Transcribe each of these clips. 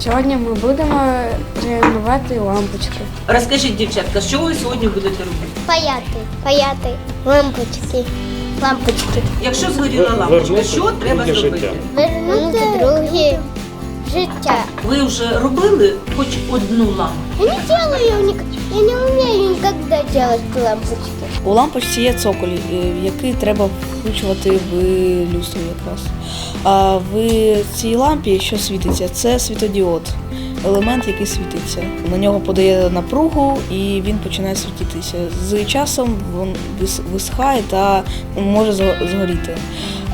Сьогодні ми будемо реанімувати лампочки. Розкажіть, дівчатка, що ви сьогодні будете робити? Паяти, паяти, лампочки, лампочки. Якщо згоріла лампочка, що треба зробити? Вернути друге життя. Ви вже робили хоч одну лампу? Я не делаю, я не умею никогда делать лампочки. У лампочці є цоколь, е, який треба включувати в люстру якраз. А в цій лампі, що світиться, це світодіод, елемент, який світиться. На нього подає напругу і він починає світитися. З часом він вис- висихає та може згоріти.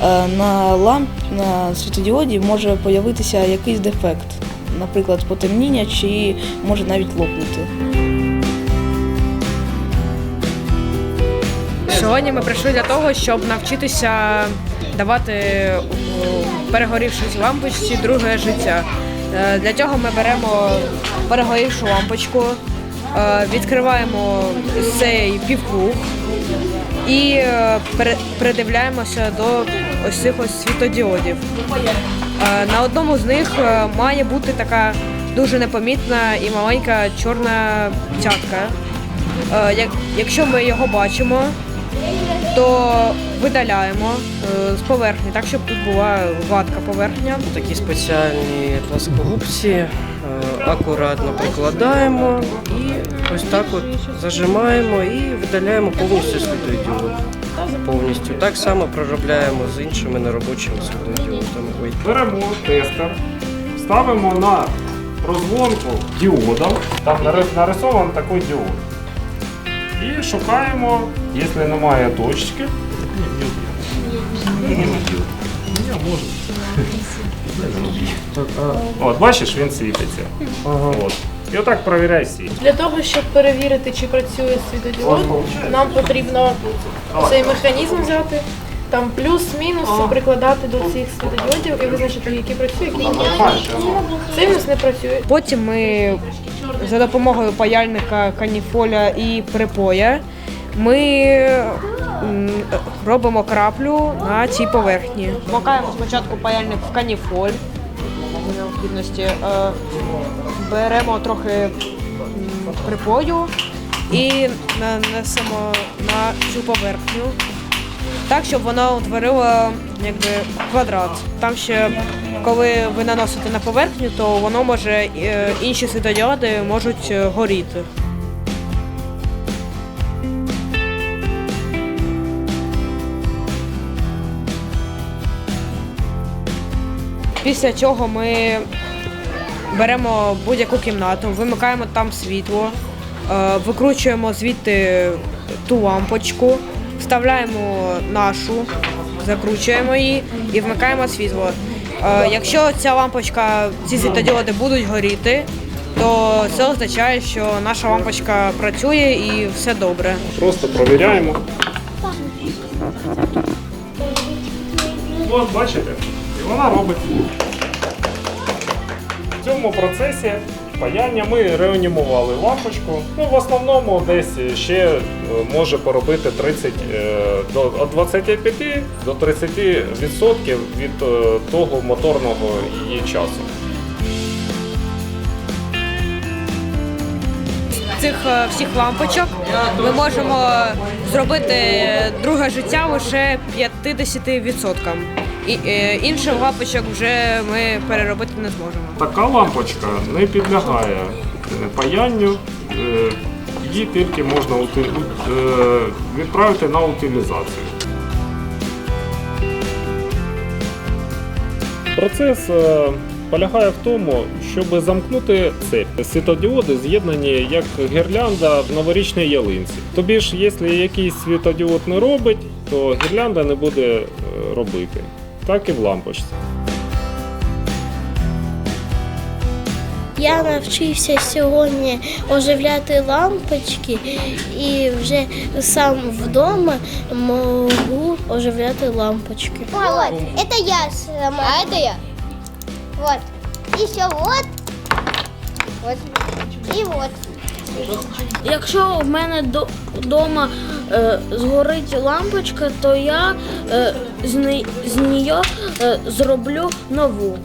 Е, На ламп на світодіоді може з'явитися якийсь дефект, наприклад, потемніння чи може навіть лопнути. Сьогодні ми прийшли для того, щоб навчитися давати е, перегорівшій лампочці друге життя. Е, Для цього ми беремо перегорівшу лампочку, е, відкриваємо цей півкруг і придивляємося до ось цих ось світодіодів. Е, На одному з них е, має бути така дуже непомітна і маленька чорна цятка. Е, Якщо ми його бачимо, то видаляємо з поверхні, так щоб тут була гладка поверхня. Такі спеціальні плоскогубці акуратно прикладаємо і ось так от зажимаємо і видаляємо повністю світлодіод. Повністю. Так само проробляємо з іншими неробочими світлодіодами. Беремо тестер, ставимо на прозвонку діодом. Там нари- нарисований такий діод. І шукаємо, якщо немає точки. От, бачиш, він світиться. От. І отак провіряй світ. Для того, щоб перевірити, чи працює світодіод, нам потрібно цей механізм взяти, там плюс-мінус прикладати до цих світодіодів і визначити, які працює, які не працює. Цей у нас не працює. Потім ми за допомогою паяльника, каніфоля і припоя ми робимо краплю на цій поверхні. Макаємо спочатку паяльник в каніфоль за необхідності. е, Беремо трохи припою і нанесемо на цю поверхню. Так, щоб вона утворила якби квадрат. Там ще, коли ви наносите на поверхню, то воно може е, інші світодіоди можуть е, горіти. Після цього ми беремо будь-яку кімнату, вимикаємо там світло, е, викручуємо звідти ту лампочку, вставляємо нашу, закручуємо її і вмикаємо світло. Е, Якщо ця лампочка, ці світодіоди будуть горіти, то це означає, що наша лампочка працює і все добре. Просто провіряємо. От бачите, вона робить. В цьому процесі паяння ми реанімували лампочку. Ну, в основному десь ще е, може поробити 30, е, до, від 25 до 30 відсотків від е, того моторного її часу. Цих всіх лампочок ми можемо зробити друге життя лише 50%. І е, інших лампочок вже ми переробити не зможемо. Така лампочка не підлягає паянню, е, її тільки можна ути- е, відправити на утилізацію. Процес е, полягає в тому, щоб замкнути цепь. Світодіоди з'єднані як гірлянда в новорічній ялинці. Тобі ж, якщо якийсь світодіод не робить, то гірлянда не буде е, робити. Так і в лампочці. Я навчився сьогодні оживляти лампочки і вже сам вдома можу оживляти лампочки. Вот, это я сама. А это я. Вот. Еще вот. Вот. И вот. Якщо в мене вдома е, згорить лампочка, то я е, з, з нього е, зроблю нову.